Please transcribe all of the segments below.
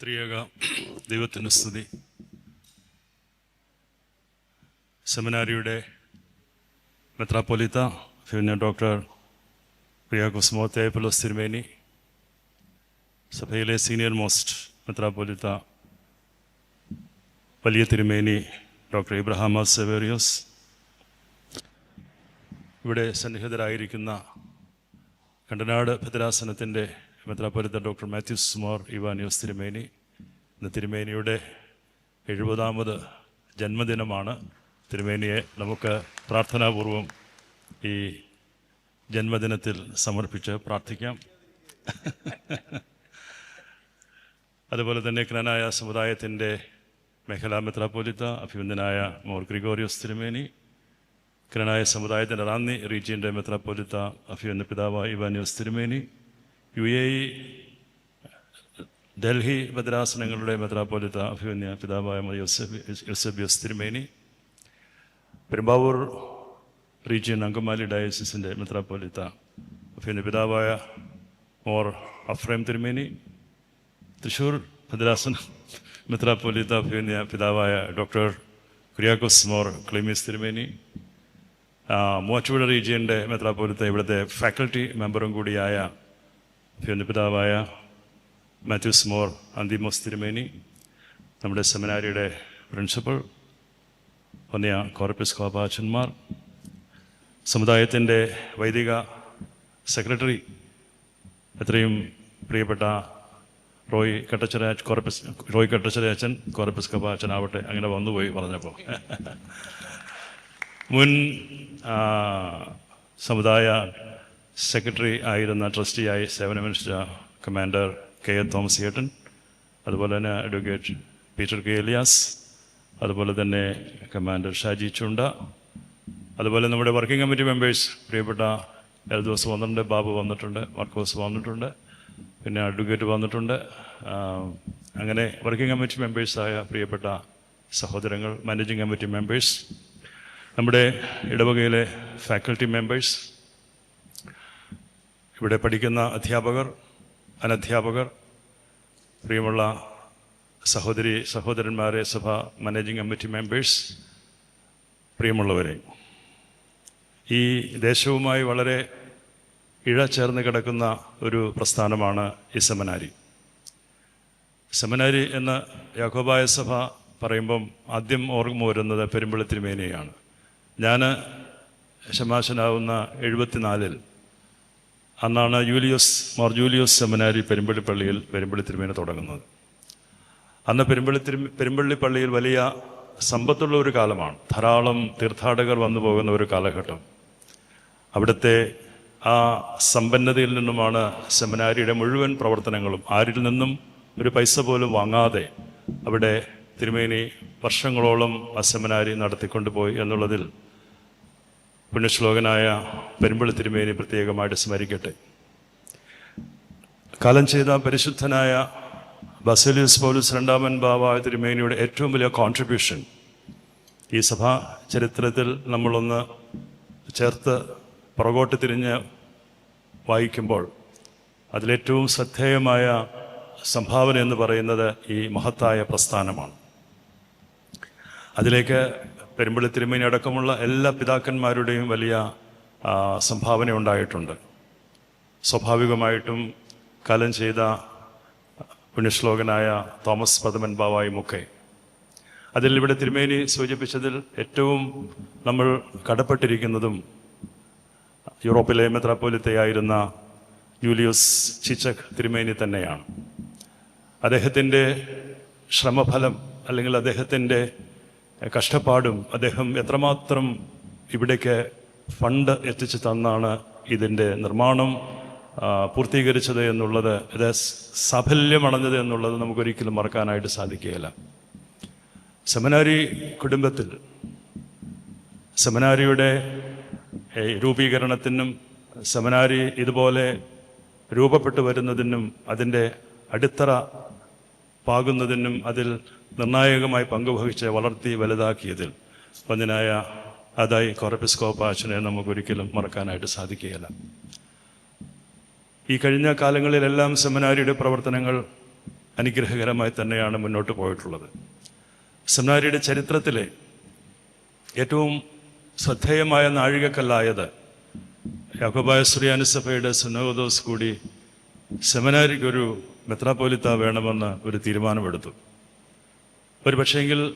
ത്രിയേക ദൈവത്തിന് സ്തുതി. സെമിനാരിയുടെ മെത്രാപ്പൊലിത്ത പിന്നെ ഡോക്ടർ പ്രിയ കുസ്മോത്തെ പുലോസ് തിരുമേനി സഭയിലെ സീനിയർ മോസ്റ്റ് മെത്രാപ്പൊലിത്ത വലിയ തിരുമേനി ഡോക്ടർ ഇബ്രഹാം സെവേറിയോസ് ഇവിടെ സന്നിഹിതരായിരിക്കുന്ന കണ്ടനാട് ഭദ്രാസനത്തിന്റെ മെത്രാപ്പൊലിത്ത ഡോക്ടർ മാത്യൂസ് മോർ ഇവാനിയോസ് തിരുമേനി. ഇന്ന് തിരുമേനിയുടെ എഴുപതാമത് ജന്മദിനമാണ്. തിരുമേനിയെ നമുക്ക് പ്രാർത്ഥനാപൂർവം ഈ ജന്മദിനത്തിൽ സമർപ്പിച്ച് പ്രാർത്ഥിക്കാം. അതുപോലെ തന്നെ ക്നാനായ സമുദായത്തിന്റെ മേഖലാ മെത്രാപൊലിത്ത അഭിവന്ദനായ മോർ ഗ്രിഗോറിയോസ് തിരുമേനി ക്നാനായ സമുദായത്തിന്റെ റാന്നി റീജിയന്റെ മെത്രാപൊലിത്ത അഭിവന്ദ പിതാവ് ഇവാനിയോസ് തിരുമേനി യു എ ഇ ഡൽഹി ഭദ്രാസനങ്ങളുടെ മെത്രാപ്പൊലിത്ത അഭിമന്യ പിതാവായ മോർ യോസഫ് യോസബിയോസ് തിരുമേനി പെരുമ്പാവൂർ റീജിയൻ അങ്കമാലി ഡയസിസിന്റെ മെത്രാപ്പൊലിത്ത അഭിമന്യ പിതാവായ മോർ അഫ്രൈം തിരുമേനി തൃശ്ശൂർ ഭദ്രാസന മെത്രാപ്പൊലിത്ത അഭിമന്യ പിതാവായ ഡോക്ടർ കുര്യാക്കോസ് മോർ ക്ലിമീസ് തിരുമേനി മൂവാറ്റുപുഴ റീജിയന്റെ മെത്രാപ്പൊലിത്ത ഇവിടുത്തെ ഫാക്കൽറ്റി മെമ്പറും കൂടിയായ അഭിവന്യ പിതാവായ മാത്യൂസ് മോർ അന്തിമോസ് തിരുമേനി നമ്മുടെ സെമിനാരിയുടെ പ്രിൻസിപ്പൾ ഒന്നിയ കോർപ്പസ് കോപാച്ചന്മാർ സമുദായത്തിന്റെ വൈദിക സെക്രട്ടറി എത്രയും പ്രിയപ്പെട്ട റോയ് കട്ടച്ചര കോർപ്പസ് റോയ് കട്ടച്ചര അച്ഛൻ കോർപ്പസ് കപാച്ചൻ ആവട്ടെ അങ്ങനെ വന്നുപോയി പറഞ്ഞപ്പോൾ. മുൻ സമുദായ സെക്രട്ടറി ആയിരുന്ന ട്രസ്റ്റിയായി minister commander K A Thomas ഏട്ടൻ അതുപോലെ തന്നെ അഡ്വക്കേറ്റ് പീറ്റർ കെ എലിയാസ് അതുപോലെ തന്നെ കമാൻഡർ ഷാജി ചുണ്ട അതുപോലെ നമ്മുടെ വർക്കിംഗ് കമ്മിറ്റി മെമ്പേഴ്സ് പ്രിയപ്പെട്ട എൽദോസ് വന്നിട്ടുണ്ട് ബാബു വന്നിട്ടുണ്ട് മർക്കോസ് വന്നിട്ടുണ്ട് പിന്നെ അഡ്വക്കേറ്റ് വന്നിട്ടുണ്ട് അങ്ങനെ വർക്കിംഗ് കമ്മിറ്റി മെമ്പേഴ്സായ പ്രിയപ്പെട്ട സഹോദരങ്ങൾ മാനേജിംഗ് കമ്മിറ്റി മെമ്പേഴ്സ് നമ്മുടെ ഇടവകയിലെ ഫാക്കൽറ്റി മെമ്പേഴ്സ് ഇവിടെ പഠിക്കുന്ന അധ്യാപകർ അനധ്യാപകർ പ്രിയമുള്ള സഹോദരി സഹോദരന്മാരെ സഭ മാനേജിംഗ് കമ്മിറ്റി മെമ്പേഴ്സ് പ്രിയമുള്ളവരെ ഈ ദേശവുമായി വളരെ ഇഴ ചേർന്ന് കിടക്കുന്ന ഒരു പ്രസ്ഥാനമാണ് ഈ സെമിനാരി. സെമിനാരി എന്ന യാക്കോബായ സഭ പറയുമ്പം ആദ്യം ഓർമ്മ വരുന്നത് പെരുമ്പളത്തിരുമേനയാണ് ഞാൻ ശമാശനാവുന്ന എഴുപത്തിനാലിൽ അന്നാണ് ജൂലിയസ് മാർ ജൂലിയോസ് സെമിനാരി പെരുമ്പള്ളി പള്ളിയിൽ പെരുമ്പള്ളി തിരുമേന തുടങ്ങുന്നത്. അന്ന് പെരുമ്പള്ളി തിരു പെരുമ്പള്ളി പള്ളിയിൽ വലിയ സമ്പത്തുള്ള ഒരു കാലമാണ്. ധാരാളം തീർത്ഥാടകർ വന്നു പോകുന്ന ഒരു കാലഘട്ടം. അവിടുത്തെ ആ സമ്പന്നതയിൽ നിന്നുമാണ് സെമിനാരിയുടെ മുഴുവൻ പ്രവർത്തനങ്ങളും. ആരിൽ നിന്നും ഒരു പൈസ പോലും വാങ്ങാതെ അവിടെ തിരുമേനി വർഷങ്ങളോളം ആ സെമിനാരി നടത്തിക്കൊണ്ടുപോയി എന്നുള്ളതിൽ പുണ്യശ്ലോകനായ പെരുമ്പള തിരുമേനി പ്രത്യേകമായിട്ട് സ്മരിക്കട്ടെ. കാലം ചെയ്ത പരിശുദ്ധനായ ബസലിയസ് പോലീസ് രണ്ടാമൻ ബാബ തിരുമേനിയുടെ ഏറ്റവും വലിയ കോൺട്രിബ്യൂഷൻ ഈ സഭാ ചരിത്രത്തിൽ നമ്മളൊന്ന് ചേർത്ത് പുറകോട്ട് തിരിഞ്ഞ് വായിക്കുമ്പോൾ അതിലേറ്റവും ശ്രദ്ധേയമായ സംഭാവന എന്ന് പറയുന്നത് ഈ മഹത്തായ പ്രസ്ഥാനമാണ്. അതിലേക്ക് പെരുമ്പള്ളി തിരുമേനി അടക്കമുള്ള എല്ലാ പിതാക്കന്മാരുടെയും വലിയ സംഭാവന ഉണ്ടായിട്ടുണ്ട്. സ്വാഭാവികമായിട്ടും കലം ചെയ്ത പുണ്യശ്ലോകനായ തോമസ് പദമൻ ബാവായുമൊക്കെ അതിൽ ഇവിടെ തിരുമേനി സൂചിപ്പിച്ചതിൽ ഏറ്റവും നമ്മൾ കടപ്പെട്ടിരിക്കുന്നതും യൂറോപ്പിലെ മെത്രാപ്പോലിത്തയായിരുന്ന ജൂലിയസ് ചിച്ചക് തിരുമേനി തന്നെയാണ്. അദ്ദേഹത്തിന്റെ ശ്രമഫലം അല്ലെങ്കിൽ അദ്ദേഹത്തിന്റെ കഷ്ടപ്പാടും അദ്ദേഹം എത്രമാത്രം ഇവിടേക്ക് ഫണ്ട് എത്തിച്ചു തന്നാണ് ഇതിന്റെ നിർമ്മാണം പൂർത്തീകരിച്ചത് എന്നുള്ളത് ഇത് സാഫല്യമടഞ്ഞത് എന്നുള്ളത് നമുക്കൊരിക്കലും മറക്കാനായിട്ട് സാധിക്കുകയില്ല. സെമിനാരി കുടുംബത്തിൽ സെമിനാരിയുടെ രൂപീകരണത്തിനും സെമിനാരി ഇതുപോലെ രൂപപ്പെട്ടു വരുന്നതിനും അതിന്റെ അടിത്തറ പാകുന്നതിനും അതിൽ നിർണായകമായി പങ്കുവഹിച്ച് വളർത്തി വലുതാക്കിയതിൽ പതിനായ അതായി കൊറപ്പിസ്കോപ്പ് അച്ഛനെ നമുക്കൊരിക്കലും മറക്കാനായിട്ട് സാധിക്കുകയില്ല. ഈ കഴിഞ്ഞ കാലങ്ങളിലെല്ലാം സെമിനാരിയുടെ പ്രവർത്തനങ്ങൾ അനുഗ്രഹകരമായി തന്നെയാണ് മുന്നോട്ട് പോയിട്ടുള്ളത്. സെമിനാരിയുടെ ചരിത്രത്തിലെ ഏറ്റവും ശ്രദ്ധേയമായ നാഴികക്കല്ലായത് യാക്കോബായ ശ്രീയാനുസഭയുടെ സുനോദോസ് കൂടി സെമിനാരിക്കൊരു മെത്രാപ്പോലിത്ത വേണമെന്ന് ഒരു തീരുമാനമെടുത്തു. ഒരു പക്ഷേങ്കിൽ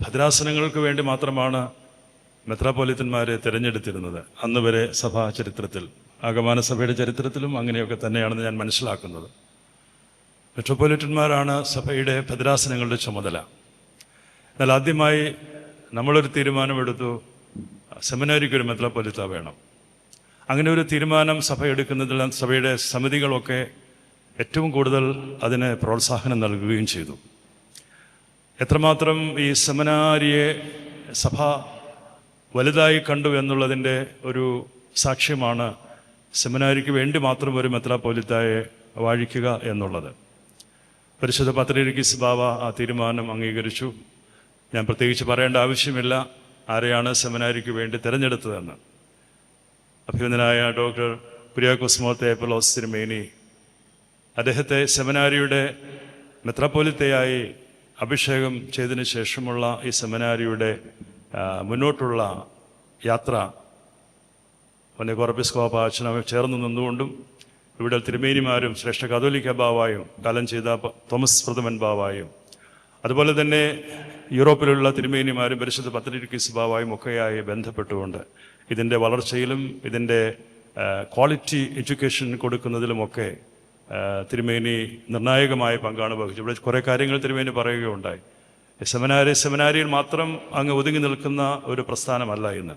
ഭദ്രാസനങ്ങൾക്ക് വേണ്ടി മാത്രമാണ് മെത്രാപ്പോലിത്തന്മാരെ തിരഞ്ഞെടുത്തിരുന്നത്. അന്ന് വരെ സഭാ ചരിത്രത്തിൽ ആഗമാന സഭയുടെ ചരിത്രത്തിലും അങ്ങനെയൊക്കെ തന്നെയാണെന്ന് ഞാൻ മനസ്സിലാക്കുന്നത്. മെട്രോപോലിറ്റന്മാരാണ് സഭയുടെ ഭദ്രാസനങ്ങളുടെ ചുമതല. എന്നാൽ ആദ്യമായി നമ്മളൊരു തീരുമാനമെടുത്തു സെമിനാരിക്ക് ഒരു മെത്രാപ്പൊലിത്ത വേണം. അങ്ങനെ ഒരു തീരുമാനം സഭ എടുക്കുന്നതിൽ സഭയുടെ സമിതികളൊക്കെ ഏറ്റവും കൂടുതൽ അതിന് പ്രോത്സാഹനം നൽകുകയും ചെയ്തു. എത്രമാത്രം ഈ സെമിനാരിയെ സഭ വലുതായി കണ്ടു എന്നുള്ളതിന്റെ ഒരു സാക്ഷ്യമാണ് സെമിനാരിക്ക് വേണ്ടി മാത്രം ഒരു മെത്രാപ്പോലിത്തായെ വാഴിക്കുക എന്നുള്ളത്. പരിശുദ്ധ പത്രിക ബാബ ആ തീരുമാനം അംഗീകരിച്ചു. ഞാൻ പ്രത്യേകിച്ച് പറയേണ്ട ആവശ്യമില്ല ആരെയാണ് സെമിനാരിക്ക് വേണ്ടി തിരഞ്ഞെടുത്തതെന്ന്. അഭിനന്ദനായ ഡോക്ടർ കുര്യാക്കോസ്മോത്തെ പലോസ് തിരുമേനി അദ്ദേഹത്തെ സെമിനാരിയുടെ മെത്രാപ്പോലിത്തയായി അഭിഷേകം ചെയ്തതിനു ശേഷമുള്ള ഈ സെമിനാരിയുടെ മുന്നോട്ടുള്ള യാത്ര വന്യ കോർപ്പിസ്കോപ്പ അച്ഛനും ചേർന്ന് നിന്നുകൊണ്ടും ഇവിടെ തിരുമേനിമാരും ശ്രേഷ്ഠ കാതോലിക്ക ബാവായും കാലം ചെയ്ത തോമസ് പ്രഥമൻ ബാവായും അതുപോലെ തന്നെ യൂറോപ്പിലുള്ള തിരുമേനിമാരും പരിശുദ്ധ പത്രിക്കീസ് ബാവായും ഒക്കെയായി ബന്ധപ്പെട്ടുകൊണ്ട് ഇതിന്റെ വളർച്ചയിലും ഇതിന്റെ ക്വാളിറ്റി എഡ്യൂക്കേഷൻ കൊടുക്കുന്നതിലുമൊക്കെ തിരുമേനി നിർണായകമായ പങ്കാണ് വഹിച്ചത്. ഇവിടെ കുറേ കാര്യങ്ങൾ തിരുമേനി പറയുകയുണ്ടായി. സെമിനാരി സെമിനാരിയിൽ മാത്രം അങ്ങ് ഒതുങ്ങി നിൽക്കുന്ന ഒരു പ്രസ്ഥാനമല്ല ഇന്ന്.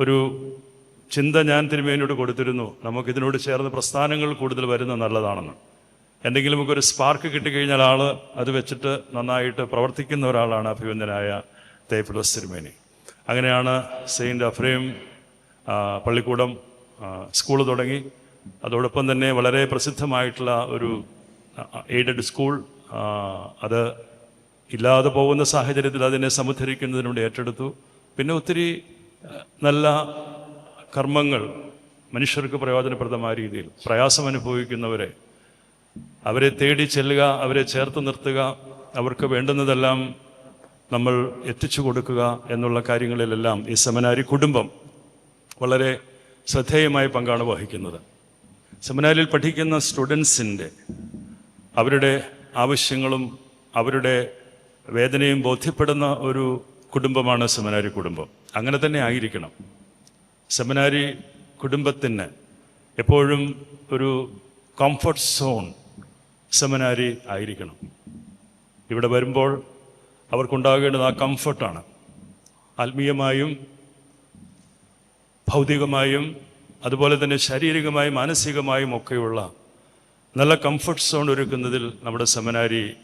ഒരു ചിന്ത ഞാൻ തിരുമേനിയോട് കൊടുത്തിരുന്നു നമുക്ക് ഇതിനോട് ചേർന്ന് പ്രസ്ഥാനങ്ങൾ കൂടുതൽ വരുന്നത് നല്ലതാണെന്ന്. എന്തെങ്കിലും ഒക്കെ ഒരു സ്പാർക്ക് കിട്ടിക്കഴിഞ്ഞാൽ ആൾ അത് വെച്ചിട്ട് നന്നായിട്ട് പ്രവർത്തിക്കുന്ന ഒരാളാണ് അഭിവന്ദനായ തേപ്പിലോസ് തിരുമേനി. അങ്ങനെയാണ് സെയിന്റ് അഫ്രേം പള്ളിക്കൂടം സ്കൂൾ തുടങ്ങി. അതോടൊപ്പം തന്നെ വളരെ പ്രസിദ്ധമായിട്ടുള്ള ഒരു എയ്ഡഡ് സ്കൂൾ അത് ഇല്ലാതെ പോകുന്ന സാഹചര്യത്തിൽ അതിനെ സമുദ്ധരിക്കുന്നതിനോട് ഏറ്റെടുത്തു. പിന്നെ ഒത്തിരി നല്ല കർമ്മങ്ങൾ മനുഷ്യർക്ക് പ്രയോജനപ്രദമായ രീതിയിൽ പ്രയാസം അനുഭവിക്കുന്നവരെ അവരെ തേടി ചെല്ലുക അവരെ ചേർത്ത് നിർത്തുക അവർക്ക് വേണ്ടുന്നതെല്ലാം നമ്മൾ എത്തിച്ചു കൊടുക്കുക എന്നുള്ള കാര്യങ്ങളിലെല്ലാം ഈ സെമിനാരി കുടുംബം വളരെ ശ്രദ്ധേയമായ പങ്കാണ് വഹിക്കുന്നത്. സെമിനാരിൽ പഠിക്കുന്ന സ്റ്റുഡൻസിന്റെ അവരുടെ ആവശ്യങ്ങളും അവരുടെ വേദനയും ബോധ്യപ്പെടുന്ന ഒരു കുടുംബമാണ് സെമിനാരി കുടുംബം. അങ്ങനെ തന്നെ ആയിരിക്കണം. സെമിനാരി കുടുംബത്തിന് എപ്പോഴും ഒരു കംഫർട്ട് സോൺ സെമിനാരി ആയിരിക്കണം. ഇവിടെ വരുമ്പോൾ അവർക്കുണ്ടാകേണ്ടത് ആ കംഫർട്ടാണ് ആത്മീയമായും ഭൗതികമായും അതുപോലെ തന്നെ ശാരീരികമായും മാനസികമായും ഒക്കെയുള്ള നല്ല കംഫർട്ട് സോൺ ഒരുക്കുന്നതിൽ നമ്മുടെ സെമിനാരി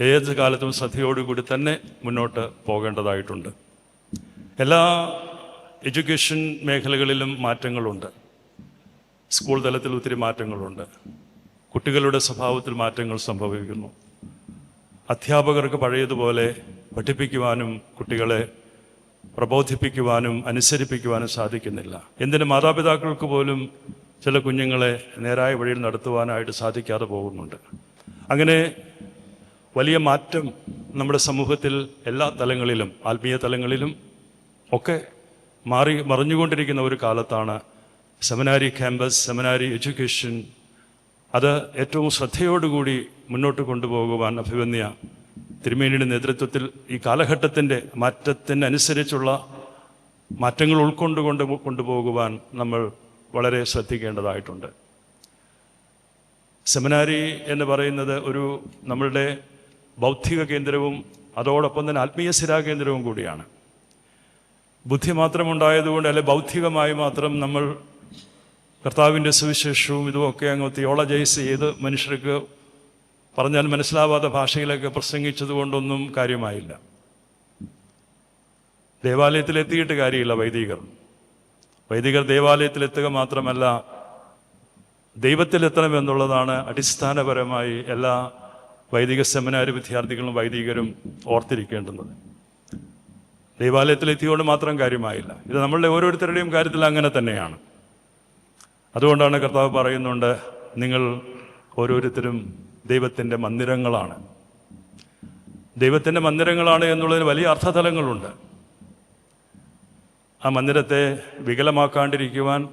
ഏത് കാലത്തും ശ്രദ്ധയോടുകൂടി തന്നെ മുന്നോട്ട് പോകേണ്ടതായിട്ടുണ്ട്. എല്ലാ എഡ്യൂക്കേഷൻ മേഖലകളിലും മാറ്റങ്ങളുണ്ട്. സ്കൂൾ തലത്തിൽ ഒത്തിരി മാറ്റങ്ങളുണ്ട്. കുട്ടികളുടെ സ്വഭാവത്തിൽ മാറ്റങ്ങൾ സംഭവിക്കുന്നു. അധ്യാപകർക്ക് പഴയതുപോലെ പഠിപ്പിക്കുവാനും കുട്ടികളെ പ്രബോധിപ്പിക്കുവാനും അനുസരിപ്പിക്കുവാനും സാധിക്കുന്നില്ല. എന്തിന് മാതാപിതാക്കൾക്ക് പോലും ചില കുഞ്ഞുങ്ങളെ നേരായ വഴിയിൽ നടത്തുവാനായിട്ട് സാധിക്കാതെ പോകുന്നുണ്ട്. അങ്ങനെ വലിയ മാറ്റം നമ്മുടെ സമൂഹത്തിൽ എല്ലാ തലങ്ങളിലും ആത്മീയ തലങ്ങളിലും ഒക്കെ മാറി മറിഞ്ഞുകൊണ്ടിരിക്കുന്ന ഒരു കാലത്താണ് സെമിനാരി ക്യാമ്പസ് സെമിനാരി എഡ്യൂക്കേഷൻ. അത് ഏറ്റവും ശ്രദ്ധയോടുകൂടി മുന്നോട്ട് കൊണ്ടുപോകുവാൻ അഭിവന്യ തിരുമേനിയുടെ നേതൃത്വത്തിൽ ഈ കാലഘട്ടത്തിന്റെ മാറ്റത്തിനനുസരിച്ചുള്ള മാറ്റങ്ങൾ ഉൾക്കൊണ്ടുകൊണ്ട് കൊണ്ടുപോകുവാൻ നമ്മൾ വളരെ ശ്രദ്ധിക്കേണ്ടതായിട്ടുണ്ട്. സെമിനാരി എന്ന് പറയുന്നത് ഒരു നമ്മളുടെ ബൗദ്ധിക കേന്ദ്രവും അതോടൊപ്പം തന്നെ ആത്മീയ സ്ഥിരാകേന്ദ്രവും കൂടിയാണ്. ബുദ്ധി മാത്രം ഉണ്ടായതുകൊണ്ട് അല്ലെ ബൗദ്ധികമായി മാത്രം നമ്മൾ കർത്താവിന്റെ സുവിശേഷവും ഇതുമൊക്കെ അങ്ങ് തിയോളജൈസ് ചെയ്ത് മനുഷ്യർക്ക് പറഞ്ഞാൽ മനസ്സിലാവാത്ത ഭാഷയിലൊക്കെ പ്രസംഗിച്ചതുകൊണ്ടൊന്നും കാര്യമായില്ല. ദേവാലയത്തിൽ എത്തിയിട്ട് കാര്യമില്ല വൈദികർ. വൈദികർ ദേവാലയത്തിലെത്തുക മാത്രമല്ല ദൈവത്തിലെത്തണം എന്നുള്ളതാണ് അടിസ്ഥാനപരമായി എല്ലാ വൈദിക സെമിനാരി വിദ്യാർത്ഥികളും വൈദികരും ഓർത്തിരിക്കേണ്ടുന്നത്. ദൈവാലയത്തിലെത്തിയോണ്ട് മാത്രം കാര്യമായില്ല. ഇത് നമ്മളുടെ ഓരോരുത്തരുടെയും കാര്യത്തിൽ അങ്ങനെ തന്നെയാണ്. അതുകൊണ്ടാണ് കർത്താവ് പറയുന്നുണ്ട് നിങ്ങൾ ഓരോരുത്തരും ദൈവത്തിന്റെ മന്ദിരങ്ങളാണ്. ദൈവത്തിന്റെ മന്ദിരങ്ങളാണ് എന്നുള്ളതിന് വലിയ അർത്ഥതലങ്ങളുണ്ട്. ആ മന്ദിരത്തെ വികലമാക്കാണ്ടിരിക്കുവാൻ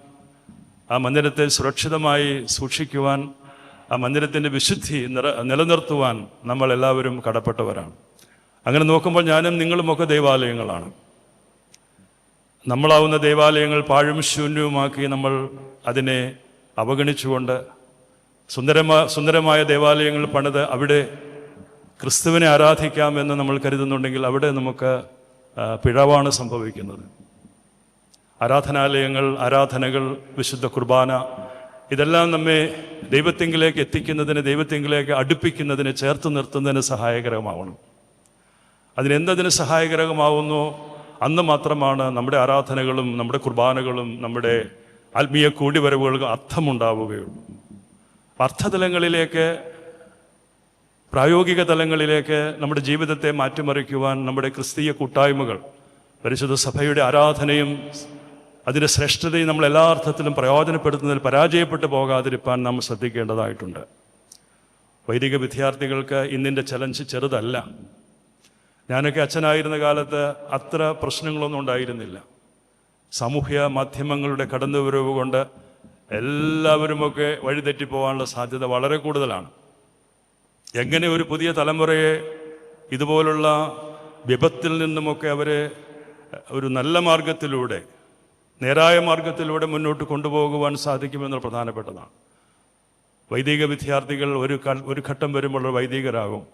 ആ മന്ദിരത്തെ സുരക്ഷിതമായി സൂക്ഷിക്കുവാൻ ആ മന്ദിരത്തിന്റെ വിശുദ്ധി നിറ നിലനിർത്തുവാൻ നമ്മൾ എല്ലാവരും കടപ്പെട്ടവരാണ്. അങ്ങനെ നോക്കുമ്പോൾ ഞാനും നിങ്ങളുമൊക്കെ ദൈവാലയങ്ങളാണ്. നമ്മളാവുന്ന ദൈവാലയങ്ങൾ പാഴും ശൂന്യവുമാക്കി നമ്മൾ അതിനെ അവഗണിച്ചുകൊണ്ട് സുന്ദരമായ സുന്ദരമായ ദേവാലയങ്ങൾ പണിത് അവിടെ ക്രിസ്തുവിനെ ആരാധിക്കാമെന്ന് നമ്മൾ കരുതുന്നുണ്ടെങ്കിൽ അവിടെ നമുക്ക് പിഴവാണ് സംഭവിക്കുന്നത്. ആരാധനാലയങ്ങൾ ആരാധനകൾ വിശുദ്ധ കുർബാന ഇതെല്ലാം നമ്മെ ദൈവത്തെങ്കിലേക്ക് എത്തിക്കുന്നതിന് ദൈവത്തെങ്കിലേക്ക് അടുപ്പിക്കുന്നതിന് ചേർത്ത് നിർത്തുന്നതിന് സഹായകരമാവണം. അതിനെന്തതിന് സഹായകരമാവുന്നു അന്ന് മാത്രമാണ് നമ്മുടെ ആരാധനകളും നമ്മുടെ കുർബാനകളും നമ്മുടെ ആത്മീയ കൂടിവരവുകൾക്ക് അർത്ഥമുണ്ടാവുകയുള്ളൂ. അർത്ഥതലങ്ങളിലേക്ക് പ്രായോഗിക തലങ്ങളിലേക്ക് നമ്മുടെ ജീവിതത്തെ മാറ്റിമറിക്കുവാൻ നമ്മുടെ ക്രിസ്തീയ കൂട്ടായ്മകൾ പരിശുദ്ധ സഭയുടെ ആരാധനയും അതിന്റെ ശ്രേഷ്ഠതയും നമ്മൾ എല്ലാ അർത്ഥത്തിലും പ്രയോജനപ്പെടുത്തുന്നതിൽ പരാജയപ്പെട്ടു പോകാതിരിക്കാൻ നാം ശ്രദ്ധിക്കേണ്ടതായിട്ടുണ്ട്. വൈദിക വിദ്യാർത്ഥികൾക്ക് ഇന്നിന്റെ ചലഞ്ച് ചെറുതല്ല. ഞാനൊക്കെ അച്ഛനായിരുന്ന കാലത്ത് അത്ര പ്രശ്നങ്ങളൊന്നും ഉണ്ടായിരുന്നില്ല. സാമൂഹ്യ മാധ്യമങ്ങളുടെ കടന്നുവരവ് കൊണ്ട് എല്ലാവരുമൊക്കെ വഴിതെറ്റിപ്പോവാനുള്ള സാധ്യത വളരെ കൂടുതലാണ്. എങ്ങനെ ഒരു പുതിയ തലമുറയെ ഇതുപോലുള്ള വിപത്തിൽ നിന്നുമൊക്കെ അവരെ ഒരു നല്ല മാർഗത്തിലൂടെ നേരായ മാർഗത്തിലൂടെ മുന്നോട്ട് കൊണ്ടുപോകുവാൻ സാധിക്കുമെന്നത് പ്രധാനപ്പെട്ടതാണ്. വൈദിക വിദ്യാർത്ഥികൾ ഒരു ഒരു ഘട്ടം വരുമ്പോൾ വൈദികരാകും.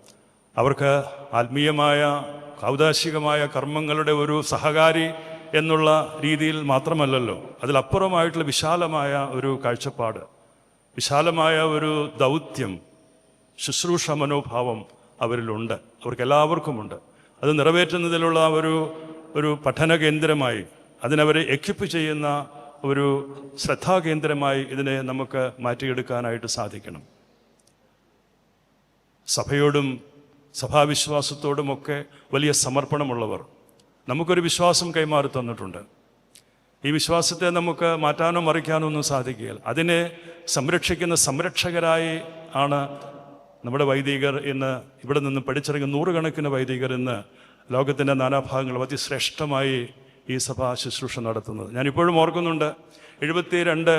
അവർക്ക് ആത്മീയമായ കൗതാശികമായ കർമ്മങ്ങളുടെ ഒരു സഹകാരി എന്നുള്ള രീതിയിൽ മാത്രമല്ലല്ലോ. അതിലപ്പുറമായിട്ടുള്ള വിശാലമായ ഒരു കാഴ്ചപ്പാട്. വിശാലമായ ഒരു ദൗത്യം ശുശ്രൂഷ മനോഭാവം അവരിലുണ്ട്. അവർക്ക് എല്ലാവർക്കുമുണ്ട് അത് നിറവേറ്റുന്നതിലുള്ള ഒരു ഒരു പഠന കേന്ദ്രമായി അതിനവരെ എക്യുപ്പ് ചെയ്യുന്ന ഒരു ശ്രദ്ധാകേന്ദ്രമായി ഇതിനെ നമുക്ക് മാറ്റിയെടുക്കാനായിട്ട് സാധിക്കണം. സഭയോടും സഭാവിശ്വാസത്തോടുമൊക്കെ വലിയ സമർപ്പണമുള്ളവർ നമുക്കൊരു വിശ്വാസം കൈമാറി തന്നിട്ടുണ്ട്. ഈ വിശ്വാസത്തെ നമുക്ക് മാറ്റാനോ മറിക്കാനോ ഒന്നും സാധിക്കുകയില്ല. അതിനെ സംരക്ഷിക്കുന്ന സംരക്ഷകരായി ആണ് നമ്മുടെ വൈദികർ ഇന്ന് ഇവിടെ നിന്ന് പഠിച്ചിറങ്ങിയ നൂറുകണക്കിന് വൈദികർ ഇന്ന് ലോകത്തിന്റെ നാനാഭാഗങ്ങളും അതിശ്രേഷ്ഠമായി ഈ സഭാ ശുശ്രൂഷ നടത്തുന്നത്. ഞാനിപ്പോഴും ഓർക്കുന്നുണ്ട് എഴുപത്തി രണ്ട്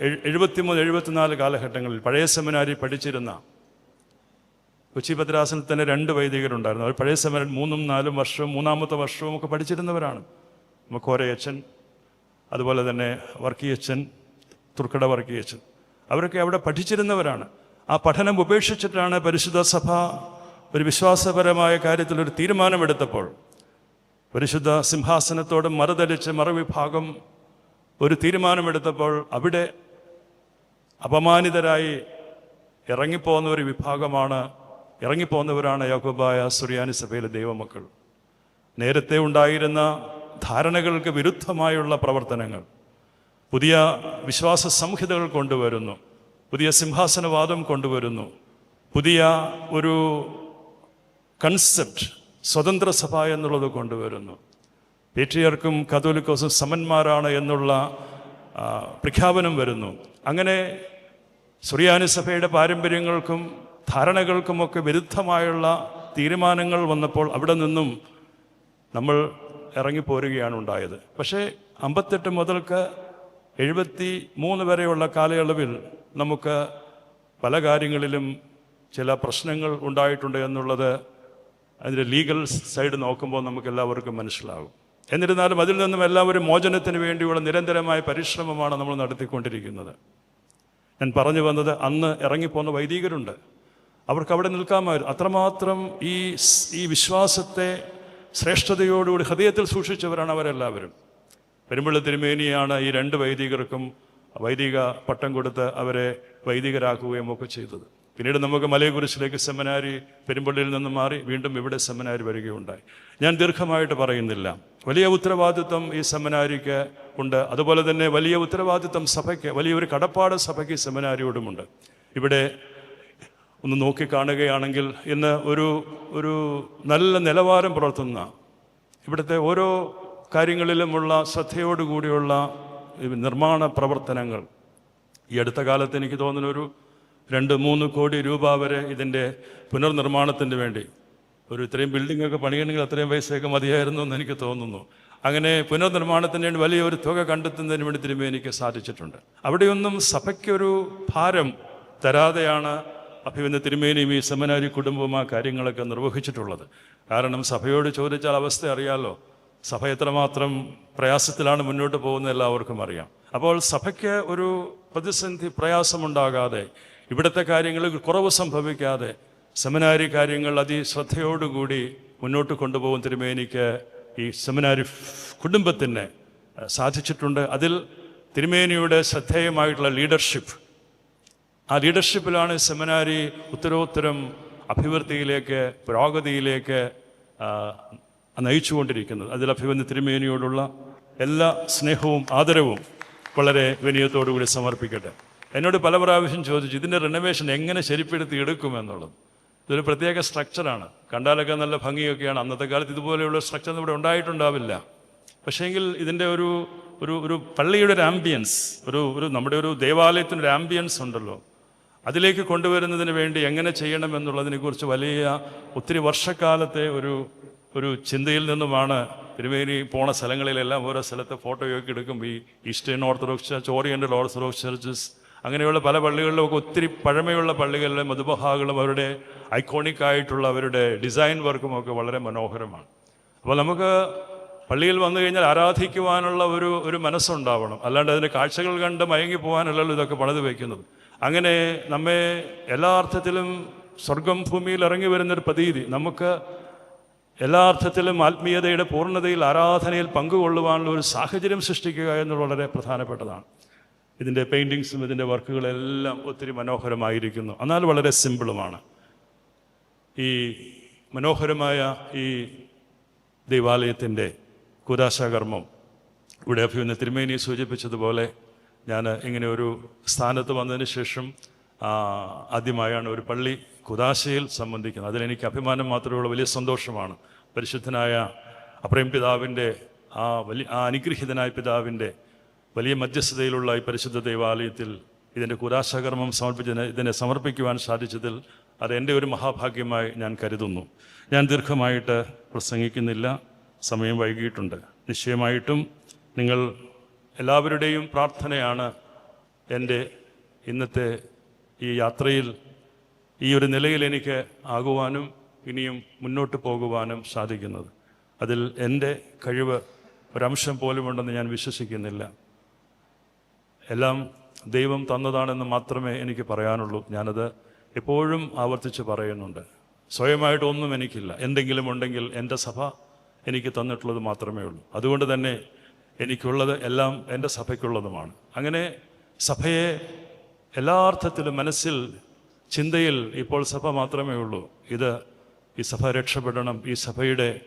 എഴുപത്തിമൂന്ന് എഴുപത്തിനാല് കാലഘട്ടങ്ങളിൽ പഴയ സെമിനാരി പഠിച്ചിരുന്ന കൊച്ചി ഭദ്രാസനത്തിൽ തന്നെ രണ്ട് വൈദികരുണ്ടായിരുന്നു. അവർ പഴയ സമരൻ മൂന്നും നാലും വർഷവും മൂന്നാമത്തെ വർഷവും ഒക്കെ പഠിച്ചിരുന്നവരാണ്. മക്കോരയച്ചൻ അതുപോലെ തന്നെ വർക്കിയച്ചൻ തുർക്കട വർക്കിയച്ചൻ അവരൊക്കെ അവിടെ പഠിച്ചിരുന്നവരാണ്. ആ പഠനം ഉപേക്ഷിച്ചിട്ടാണ് പരിശുദ്ധ സഭ ഒരു വിശ്വാസപരമായ കാര്യത്തിൽ ഒരു തീരുമാനമെടുത്തപ്പോൾ പരിശുദ്ധ സിംഹാസനത്തോട് മറുതലിച്ച് മറുവിഭാഗം ഒരു തീരുമാനമെടുത്തപ്പോൾ അവിടെ അപമാനിതരായി ഇറങ്ങിപ്പോകുന്ന ഒരു വിഭാഗമാണ് ഇറങ്ങിപ്പോകുന്നവരാണ് യാക്കോബായ സുറിയാനി സഭയിലെ ദൈവമക്കൾ. നേരത്തെ ഉണ്ടായിരുന്ന ധാരണകൾക്ക് വിരുദ്ധമായുള്ള പ്രവർത്തനങ്ങൾ പുതിയ വിശ്വാസ സംഹിതകൾ കൊണ്ടുവരുന്നു പുതിയ സിംഹാസനവാദം കൊണ്ടുവരുന്നു പുതിയ ഒരു കൺസെപ്റ്റ് സ്വതന്ത്ര സഭ എന്നുള്ളത് കൊണ്ടുവരുന്നു. പേട്രിയർക്കും കത്തോലിക്കോസും സമന്മാരാണ് എന്നുള്ള പ്രഖ്യാപനം വരുന്നു. അങ്ങനെ സുറിയാനി സഭയുടെ പാരമ്പര്യങ്ങൾക്കും ധാരണകൾക്കുമൊക്കെ വിരുദ്ധമായുള്ള തീരുമാനങ്ങൾ വന്നപ്പോൾ അവിടെ നിന്നും നമ്മൾ ഇറങ്ങിപ്പോരുകയാണ് ഉണ്ടായത്. പക്ഷേ അമ്പത്തെട്ട് മുതൽക്ക് എഴുപത്തി മൂന്ന് വരെയുള്ള കാലയളവിൽ നമുക്ക് പല കാര്യങ്ങളിലും ചില പ്രശ്നങ്ങൾ ഉണ്ടായിട്ടുണ്ട് എന്നുള്ളത് അതിന്റെ ലീഗൽ സൈഡ് നോക്കുമ്പോൾ നമുക്ക് എല്ലാവർക്കും മനസ്സിലാകും. എന്നിരുന്നാലും അതിൽ നിന്നും എല്ലാവരും മോചനത്തിന് വേണ്ടിയുള്ള നിരന്തരമായ പരിശ്രമമാണ് നമ്മൾ നടത്തിക്കൊണ്ടിരിക്കുന്നത്. ഞാൻ പറഞ്ഞു വന്നത് അന്ന് ഇറങ്ങിപ്പോന്ന വൈദികരുണ്ട്. അവർക്ക് അവിടെ നിൽക്കാമായിരുന്നു അത്രമാത്രം ഈ ഈ വിശ്വാസത്തെ ശ്രേഷ്ഠതയോടുകൂടി ഹൃദയത്തിൽ സൂക്ഷിച്ചവരാണ് അവരെല്ലാവരും. പെരുമ്പള്ളി തിരുമേനിയാണ് ഈ രണ്ട് വൈദികർക്കും വൈദിക പട്ടം കൊടുത്ത് അവരെ വൈദികരാക്കുകയും ഒക്കെ ചെയ്തത്. പിന്നീട് നമുക്ക് മലയെക്കുറിച്ചിലേക്ക് സെമിനാരി പെരുമ്പള്ളിയിൽ നിന്ന് മാറി വീണ്ടും ഇവിടെ സെമിനാരി വരികയുണ്ടായി. ഞാൻ ദീർഘമായിട്ട് പറയുന്നില്ല. വലിയ ഉത്തരവാദിത്വം ഈ സെമിനാരിക്ക് ഉണ്ട്. അതുപോലെ തന്നെ വലിയ ഉത്തരവാദിത്വം സഭയ്ക്ക് വലിയൊരു കടപ്പാട് സഭയ്ക്ക് സെമിനാരിയോടുമുണ്ട്. ഇവിടെ ഒന്ന് നോക്കിക്കാണുകയാണെങ്കിൽ ഇന്ന് ഒരു ഒരു നല്ല നിലവാരം പുലർത്തുന്ന ഇവിടുത്തെ ഓരോ കാര്യങ്ങളിലുമുള്ള ശ്രദ്ധയോടുകൂടിയുള്ള കൂടിയുള്ള നിർമ്മാണ പ്രവർത്തനങ്ങൾ. ഈ അടുത്ത കാലത്ത് എനിക്ക് തോന്നുന്ന ഒരു രണ്ട് മൂന്ന് കോടി രൂപ വരെ ഇതിന്റെ പുനർനിർമ്മാണത്തിന് വേണ്ടി. ഒരു ഇത്രയും ബിൽഡിംഗ് ഒക്കെ പണിയണമെങ്കിൽ അത്രയും പൈസയൊക്കെ മതിയായിരുന്നു എന്ന് എനിക്ക് തോന്നുന്നു. അങ്ങനെ പുനർനിർമ്മാണത്തിന് വേണ്ടി വലിയൊരു തുക കണ്ടെത്തുന്നതിന് വേണ്ടി തിരുമേനിക്ക് സാധിച്ചിട്ടുണ്ട്. അവിടെയൊന്നും സഭയ്ക്കൊരു ഭാരം തരാതെയാണ് അഭിവന്ദ തിരുമേനിയും ഈ സെമിനാരി കുടുംബവും ആ കാര്യങ്ങളൊക്കെ നിർവഹിച്ചിട്ടുള്ളത്. കാരണം സഭയോട് ചോദിച്ചാൽ അവസ്ഥ അറിയാലോ? സഭ എത്രമാത്രം പ്രയാസത്തിലാണ് മുന്നോട്ട് പോകുന്നത് എല്ലാവർക്കും അറിയാം. അപ്പോൾ സഭയ്ക്ക് ഒരു പ്രതിസന്ധി പ്രയാസമുണ്ടാകാതെ ഇവിടുത്തെ കാര്യങ്ങളിൽ കുറവ് സംഭവിക്കാതെ സെമിനാരി കാര്യങ്ങൾ അതിശ്രദ്ധയോടുകൂടി മുന്നോട്ട് കൊണ്ടുപോകും തിരുമേനിക്ക് ഈ സെമിനാരി കുടുംബത്തിന് സാധിച്ചിട്ടുണ്ട്. അതിൽ തിരുമേനിയുടെ ശ്രദ്ധേയമായിട്ടുള്ള ലീഡർഷിപ്പ് ആ ലീഡർഷിപ്പിലാണ് സെമിനാരി ഉത്തരോത്തരം അഭിവൃദ്ധിയിലേക്ക് പുരോഗതിയിലേക്ക് നയിച്ചുകൊണ്ടിരിക്കുന്നത്. അതിൽ അഭിവന്ദ തിരുമേനിയോടുള്ള എല്ലാ സ്നേഹവും ആദരവും വളരെ വിനയത്തോടുകൂടി സമർപ്പിക്കട്ടെ. എന്നോട് പല പ്രാവശ്യം ചോദിച്ചു ഇതിന്റെ റിനോവേഷൻ എങ്ങനെ ശരിപ്പെടുത്തി എടുക്കുമെന്നുള്ളത്? ഇതൊരു പ്രത്യേക സ്ട്രക്ചറാണ് കണ്ടാലൊക്കെ നല്ല ഭംഗിയൊക്കെയാണ്. അന്നത്തെ കാലത്ത് ഇതുപോലെയുള്ള സ്ട്രക്ചർ ഇവിടെ ഉണ്ടായിട്ടുണ്ടാവില്ല. പക്ഷേങ്കിൽ ഇതിന്റെ ഒരു ഒരു ഒരു പള്ളിയുടെ ഒരു ആംബിയൻസ് ഒരു ഒരു നമ്മുടെ ഒരു ദേവാലയത്തിന്റെ ഒരു ആംബിയൻസ് ഉണ്ടല്ലോ. അതിലേക്ക് കൊണ്ടുവരുന്നതിന് വേണ്ടി എങ്ങനെ ചെയ്യണം എന്നുള്ളതിനെക്കുറിച്ച് വലിയ ഒത്തിരി വർഷക്കാലത്തെ ഒരു ഒരു ചിന്തയിൽ നിന്നുമാണ് തിരുവേലി പോണ സ്ഥലങ്ങളിലെല്ലാം ഓരോ സ്ഥലത്തെ ഫോട്ടോയൊക്കെ എടുക്കും. ഈ eastern orthodox church oriental orthodox churches അങ്ങനെയുള്ള പല പള്ളികളിലും ഒത്തിരി പഴമയുള്ള പള്ളികളിലെ മധുബഹാകളും അവരുടെ ഐക്കോണിക് ആയിട്ടുള്ള അവരുടെ ഡിസൈൻ വർക്കും ഒക്കെ വളരെ മനോഹരമാണ്. അപ്പോൾ നമുക്ക് പള്ളിയിൽ വന്നു കഴിഞ്ഞാൽ ആരാധിക്കുവാനുള്ള ഒരു ഒരു മനസ്സുണ്ടാവണം. അല്ലാണ്ട് അതിന്റെ കാഴ്ചകൾ കണ്ട് മയങ്ങി പോകാനല്ലല്ലോ ഇതൊക്കെ പണിത് വയ്ക്കുന്നത് അങ്ങനെ നമ്മെ എല്ലാ അർത്ഥത്തിലും സ്വർഗം ഭൂമിയിൽ ഇറങ്ങി വരുന്നൊരു പ്രതീതി. നമുക്ക് എല്ലാ അർത്ഥത്തിലും ആത്മീയതയുടെ പൂർണതയിൽ ആരാധനയിൽ പങ്കുകൊള്ളുവാനുള്ള ഒരു സാഹചര്യം സൃഷ്ടിക്കുക എന്നുള്ളത് വളരെ പ്രധാനപ്പെട്ടതാണ്. ഇതിന്റെ പെയിന്റിങ്സും ഇതിന്റെ വർക്കുകളെല്ലാം ഒത്തിരി മനോഹരമായിരിക്കുന്നു. എന്നാൽ വളരെ സിമ്പിളുമാണ് ഈ മനോഹരമായ ഈ ദൈവാലയത്തിന്റെ കുദാശാകർമ്മം. ഇവിടെ അഭിമുഖ തിരുമേനി സൂചിപ്പിച്ചതുപോലെ ഞാൻ ഇങ്ങനെ ഒരു സ്ഥാനത്ത് വന്നതിന് ശേഷം ആദ്യമായാണ് ഒരു പള്ളി കുദാശയിൽ സംബന്ധിക്കുന്നത്. അതിലെനിക്ക് അഭിമാനം മാത്രമുള്ള വലിയ സന്തോഷമാണ്. പരിശുദ്ധനായ അപ്രേം പിതാവിന്റെ ആ വലിയ ആ അനുഗ്രഹീതനായ പിതാവിന്റെ വലിയ മധ്യസ്ഥതയിലുള്ള ഈ പരിശുദ്ധ ദൈവാലയത്തിൽ ഇതിന്റെ കുദാശകർമ്മം സമർപ്പിച്ചതിന് ഇതിനെ സമർപ്പിക്കുവാൻ സാധിച്ചതിൽ അത് എന്റെ ഒരു മഹാഭാഗ്യമായി ഞാൻ കരുതുന്നു. ഞാൻ ദീർഘമായിട്ട് പ്രസംഗിക്കുന്നില്ല സമയം വൈകിയിട്ടുണ്ട്. നിശ്ചയമായിട്ടും നിങ്ങൾ എല്ലാവരുടെയും പ്രാർത്ഥനയാണ് എന്റെ ഇന്നത്തെ ഈ യാത്രയിൽ ഈ ഒരു നിലയിൽ എനിക്ക് ആകുവാനും ഇനിയും മുന്നോട്ട് പോകുവാനും സാധിക്കുന്നത്. അതിൽ എന്റെ കഴിവ് ഒരംശം പോലുമുണ്ടെന്ന് ഞാൻ വിശ്വസിക്കുന്നില്ല. എല്ലാം ദൈവം തന്നതാണെന്ന് മാത്രമേ എനിക്ക് പറയാനുള്ളൂ. ഞാനത് എപ്പോഴും ആവർത്തിച്ച് പറയുന്നുണ്ട്. സ്വയമായിട്ടൊന്നും എനിക്കില്ല. എന്തെങ്കിലും ഉണ്ടെങ്കിൽ എന്റെ സഭ എനിക്ക് തന്നിട്ടുള്ളത് മാത്രമേ ഉള്ളൂ. അതുകൊണ്ട് തന്നെ എനിക്കുള്ളത് എല്ലാം എന്റെ സഭയ്ക്കുള്ളതുമാണ്. അങ്ങനെ സഭയെ എല്ലാ അർത്ഥത്തിലും മനസ്സിൽ ചിന്തയിൽ ഇപ്പോൾ സഭ മാത്രമേ ഉള്ളൂ. ഇത് ഈ സഭ രക്ഷപ്പെടണം ഈ സഭയുടെ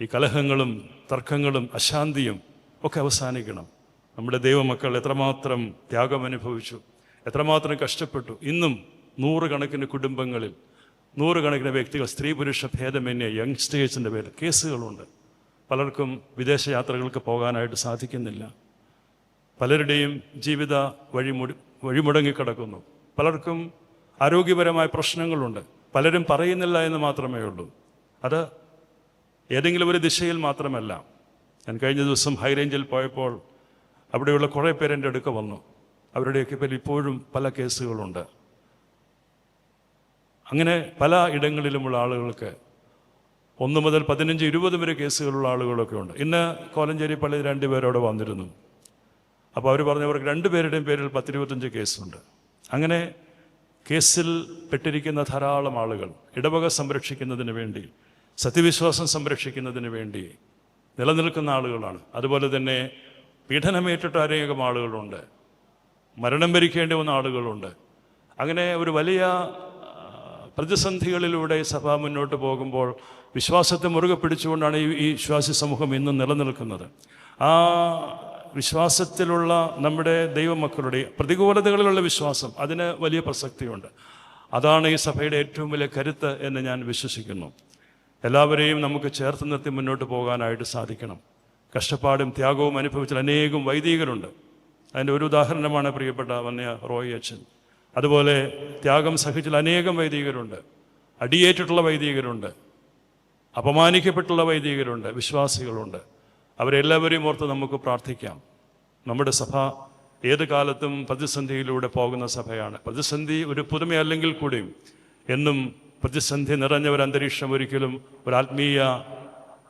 ഈ കലഹങ്ങളും തർക്കങ്ങളും അശാന്തിയും ഒക്കെ അവസാനിക്കണം. നമ്മുടെ ദൈവമക്കൾ എത്രമാത്രം ത്യാഗം അനുഭവിച്ചു എത്രമാത്രം കഷ്ടപ്പെട്ടു. ഇന്നും നൂറുകണക്കിന് കുടുംബങ്ങളിൽ നൂറുകണക്കിന് വ്യക്തികൾ സ്ത്രീ പുരുഷ ഭേദമന്യേ യങ്സ്റ്റേഴ്സിന്റെ പേരിൽ കേസുകളുണ്ട്. പലർക്കും വിദേശയാത്രകൾക്ക് പോകാനായിട്ട് സാധിക്കുന്നില്ല. പലരുടെയും ജീവിത വഴിമുടി വഴിമുടങ്ങിക്കിടക്കുന്നു പലർക്കും ആരോഗ്യപരമായ പ്രശ്നങ്ങളുണ്ട്. പലരും പറയുന്നില്ല എന്ന് മാത്രമേ ഉള്ളൂ. അത് ഏതെങ്കിലും ഒരു ദിശയിൽ മാത്രമല്ല. ഞാൻ കഴിഞ്ഞ ദിവസം ഹൈറേഞ്ചിൽ പോയപ്പോൾ അവിടെയുള്ള കുറേ പേര് എന്റെ അടുക്ക വന്നു. അവരുടെയൊക്കെ പേരിൽ ഇപ്പോഴും പല കേസുകളുണ്ട്. അങ്ങനെ പല ഇടങ്ങളിലുമുള്ള ആളുകൾക്ക് ഒന്ന് മുതൽ പതിനഞ്ച് ഇരുപത് വരെ കേസുകളുള്ള ആളുകളൊക്കെ ഉണ്ട്. ഇന്ന് കോലഞ്ചേരി പള്ളി രണ്ട് രണ്ടുപേരവിടെ വന്നിരുന്നു. അപ്പോൾ അവർ പറഞ്ഞവർക്ക് രണ്ടുപേരുടെയും പേരിൽ പത്തിരുപത്തഞ്ച് കേസുണ്ട്. അങ്ങനെ കേസിൽ പെട്ടിരിക്കുന്ന ധാരാളം ആളുകൾ ഇടവക സംരക്ഷിക്കുന്നതിന് വേണ്ടി സത്യവിശ്വാസം സംരക്ഷിക്കുന്നതിന് വേണ്ടി നിലനിൽക്കുന്ന ആളുകളാണ്. അതുപോലെ തന്നെ പീഡനമേറ്റിട്ട് അനേകം ആളുകളുണ്ട്. മരണം ഭരിക്കേണ്ടി വന്ന ആളുകളുണ്ട്. അങ്ങനെ ഒരു വലിയ പ്രതിസന്ധികളിലൂടെ സഭ മുന്നോട്ട് പോകുമ്പോൾ വിശ്വാസത്തെ മുറുകെ പിടിച്ചുകൊണ്ടാണ് ഈ ഈ വിശ്വാസി സമൂഹം ഇന്നും നിലനിൽക്കുന്നത്. ആ വിശ്വാസത്തിലുള്ള നമ്മുടെ ദൈവമക്കളുടെ പ്രതികൂലതകളിലുള്ള വിശ്വാസം അതിന് വലിയ പ്രസക്തിയുണ്ട്. അതാണ് ഈ സഭയുടെ ഏറ്റവും വലിയ കരുത്ത് എന്ന് ഞാൻ വിശ്വസിക്കുന്നു. എല്ലാവരെയും നമുക്ക് ചേർത്ത് നിർത്തി മുന്നോട്ട് പോകാനായിട്ട് സാധിക്കണം. കഷ്ടപ്പാടും ത്യാഗവും അനുഭവിച്ച അനേകം വൈദികരുണ്ട്. അതിന്റെ ഒരു ഉദാഹരണമാണ് പ്രിയപ്പെട്ട വന്യ റോയ് അച്ഛൻ. അതുപോലെ ത്യാഗം സഹിച്ചിൽ അനേകം വൈദികരുണ്ട്. അടിയേറ്റിട്ടുള്ള വൈദികരുണ്ട്. അപമാനിക്കപ്പെട്ടുള്ള വൈദികരുണ്ട് വിശ്വാസികളുണ്ട്. അവരെല്ലാവരെയും ഓർത്ത് നമുക്ക് പ്രാർത്ഥിക്കാം. നമ്മുടെ സഭ ഏത് കാലത്തും പ്രതിസന്ധിയിലൂടെ പോകുന്ന സഭയാണ്. പ്രതിസന്ധി ഒരു പുതുമയല്ലെങ്കിൽ കൂടിയും എന്നും പ്രതിസന്ധി നിറഞ്ഞ ഒരു അന്തരീക്ഷം ഒരിക്കലും ഒരു ആത്മീയ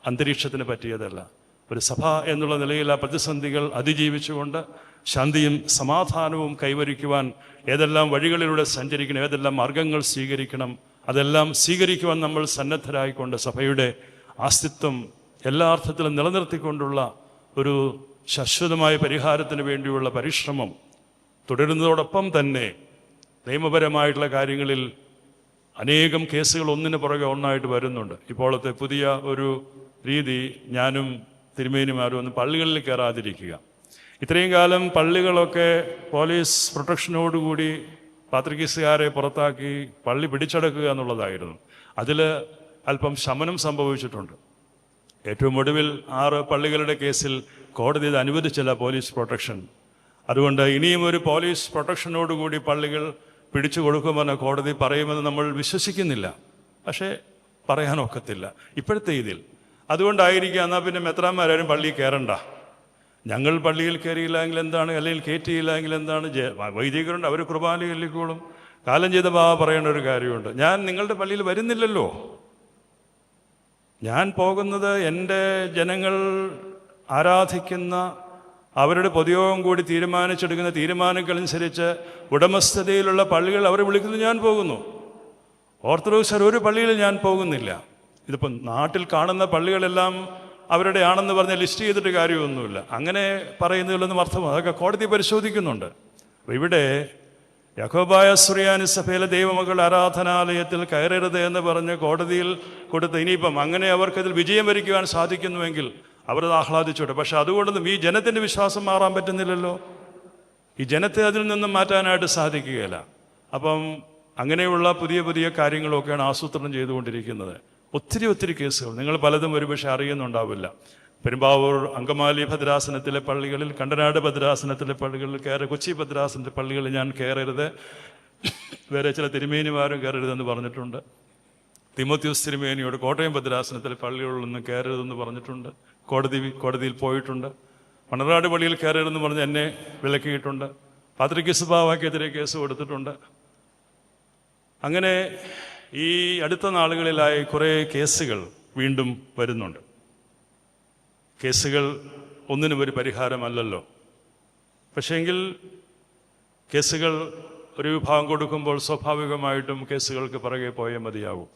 അന്തരീക്ഷത്തിന് പറ്റിയതല്ല. ഒരു സഭ എന്നുള്ള നിലയിൽ ആ പ്രതിസന്ധികൾ അതിജീവിച്ചുകൊണ്ട് ശാന്തിയും സമാധാനവും കൈവരിക്കുവാൻ ഏതെല്ലാം വഴികളിലൂടെ സഞ്ചരിക്കണം ഏതെല്ലാം മാർഗങ്ങൾ സ്വീകരിക്കണം അതെല്ലാം സ്വീകരിക്കുവാൻ നമ്മൾ സന്നദ്ധരായിക്കൊണ്ട് സഭയുടെ അസ്തിത്വം എല്ലാ അർത്ഥത്തിലും നിലനിർത്തിക്കൊണ്ടുള്ള ഒരു ശാശ്വതമായ പരിഹാരത്തിന് വേണ്ടിയുള്ള പരിശ്രമം തുടരുന്നതോടൊപ്പം തന്നെ നിയമപരമായിട്ടുള്ള കാര്യങ്ങളിൽ അനേകം കേസുകൾ ഒന്നിന് പുറകെ ഒന്നായിട്ട് വരുന്നുണ്ട്. ഇപ്പോഴത്തെ പുതിയ ഒരു രീതി ഞാനും തിരുമേനിമാരും ഒന്ന് പള്ളികളിൽ കയറാതിരിക്കുക. ഇത്രയും കാലം പള്ളികളൊക്കെ പോലീസ് പ്രൊട്ടക്ഷനോടുകൂടി പാത്രികീസുകാരെ പുറത്താക്കി പള്ളി പിടിച്ചടക്കുക എന്നുള്ളതായിരുന്നു. അതിൽ അല്പം ശമനം സംഭവിച്ചിട്ടുണ്ട്. ഏറ്റവും ഒടുവിൽ ആറ് പള്ളികളുടെ കേസിൽ കോടതി ഇത് അനുവദിച്ചില്ല പോലീസ് പ്രൊട്ടക്ഷൻ. അതുകൊണ്ട് ഇനിയും ഒരു പോലീസ് പ്രൊട്ടക്ഷനോടുകൂടി പള്ളികൾ പിടിച്ചു കൊടുക്കുമെന്ന് കോടതി പറയുമെന്ന് നമ്മൾ വിശ്വസിക്കുന്നില്ല. പക്ഷേ പറയാനൊക്കത്തില്ല. ഇപ്പോഴത്തെ ഇതിൽ. അതുകൊണ്ടായിരിക്കും എന്നാൽ പിന്നെ മെത്രാന്മാരും പള്ളിയിൽ കയറണ്ട. ഞങ്ങൾ പള്ളിയിൽ കയറിയില്ലെങ്കിൽ എന്താണ്? അല്ലെങ്കിൽ കയറ്റിയില്ലെങ്കിൽ എന്താണ്? വൈദികരുണ്ട് അവർ കുർബാന ചൊല്ലിക്കോളും കാലം ചെയ്ത ബാബ പറയേണ്ട ഒരു കാര്യമുണ്ട്. ഞാൻ നിങ്ങളുടെ പള്ളിയിൽ വരുന്നില്ലല്ലോ. ഞാൻ പോകുന്നത് എന്റെ ജനങ്ങൾ ആരാധിക്കുന്ന അവരുടെ പൊതുയോഗം കൂടി തീരുമാനിച്ചെടുക്കുന്ന തീരുമാനങ്ങളനുസരിച്ച് ഉടമസ്ഥതയിലുള്ള പള്ളികൾ അവർ വിളിക്കുന്നു ഞാൻ പോകുന്നു. ഓർത്തഡോക്സർ ഒരു പള്ളിയിൽ ഞാൻ പോകുന്നില്ല. ഇതിപ്പം നാട്ടിൽ കാണുന്ന പള്ളികളെല്ലാം അവരുടെ ആണെന്ന് പറഞ്ഞ് ലിസ്റ്റ് ചെയ്തിട്ട് കാര്യമൊന്നുമില്ല. അങ്ങനെ പറയുന്നതിലൊന്നും അർത്ഥം അതൊക്കെ കോടതി പരിശോധിക്കുന്നുണ്ട്. അപ്പോൾ ഇവിടെ യഹോബായ സുറിയാനി സഭയിലെ ദൈവമകൾ ആരാധനാലയത്തിൽ കയറരുത് എന്ന് പറഞ്ഞ് കോടതിയിൽ കൊടുത്ത് ഇനിയിപ്പം അങ്ങനെ അവർക്കതിൽ വിജയം വരിക്കുവാൻ സാധിക്കുന്നുവെങ്കിൽ അവരത് ആഹ്ലാദിച്ചോട്ടെ. പക്ഷെ അതുകൊണ്ടൊന്നും ഈ ജനത്തിന്റെ വിശ്വാസം മാറാൻ പറ്റുന്നില്ലല്ലോ. ഈ ജനത്തെ അതിൽ നിന്നും മാറ്റാനായിട്ട് സാധിക്കുകയില്ല. അപ്പം അങ്ങനെയുള്ള പുതിയ പുതിയ കാര്യങ്ങളൊക്കെയാണ് ആസൂത്രണം ചെയ്തുകൊണ്ടിരിക്കുന്നത്. ഒത്തിരി ഒത്തിരി കേസുകൾ. നിങ്ങൾ പലതും ഒരുപക്ഷെ അറിയുന്നുണ്ടാവില്ല. പെരുമ്പാവൂർ അങ്കമാലി ഭദ്രാസനത്തിലെ പള്ളികളിൽ കണ്ടനാട് ഭദ്രാസനത്തിലെ പള്ളികളിൽ കയറി കൊച്ചി ഭദ്രാസനത്തിലെ പള്ളികളിൽ ഞാൻ കയറരുത്. വേറെ ചില തിരുമേനിമാരും കയറരുതെന്ന് പറഞ്ഞിട്ടുണ്ട്. തിമോത്യൂസ് തിരുമേനിയോട് കോട്ടയം ഭദ്രാസനത്തിലെ പള്ളികളിലൊന്നും കയറരുതെന്ന് പറഞ്ഞിട്ടുണ്ട്. കോടതി കോടതിയിൽ പോയിട്ടുണ്ട്. മണറാട് പള്ളിയിൽ കയറരുതെന്ന് പറഞ്ഞ് എന്നെ വിലക്കിയിട്ടുണ്ട്. ബാവാക്കെതിരെ കേസ് കൊടുത്തിട്ടുണ്ട്. അങ്ങനെ ഈ അടുത്ത നാളുകളിലായി കുറേ കേസുകൾ വീണ്ടും വരുന്നുണ്ട്. കേസുകൾ ഒന്നിനും ഒരു പരിഹാരമല്ലല്ലോ. പക്ഷേങ്കിൽ കേസുകൾ ഒരു വിഭാഗം കൊടുക്കുമ്പോൾ സ്വാഭാവികമായിട്ടും കേസുകൾക്ക് പിറകെ പോയേ മതിയാകും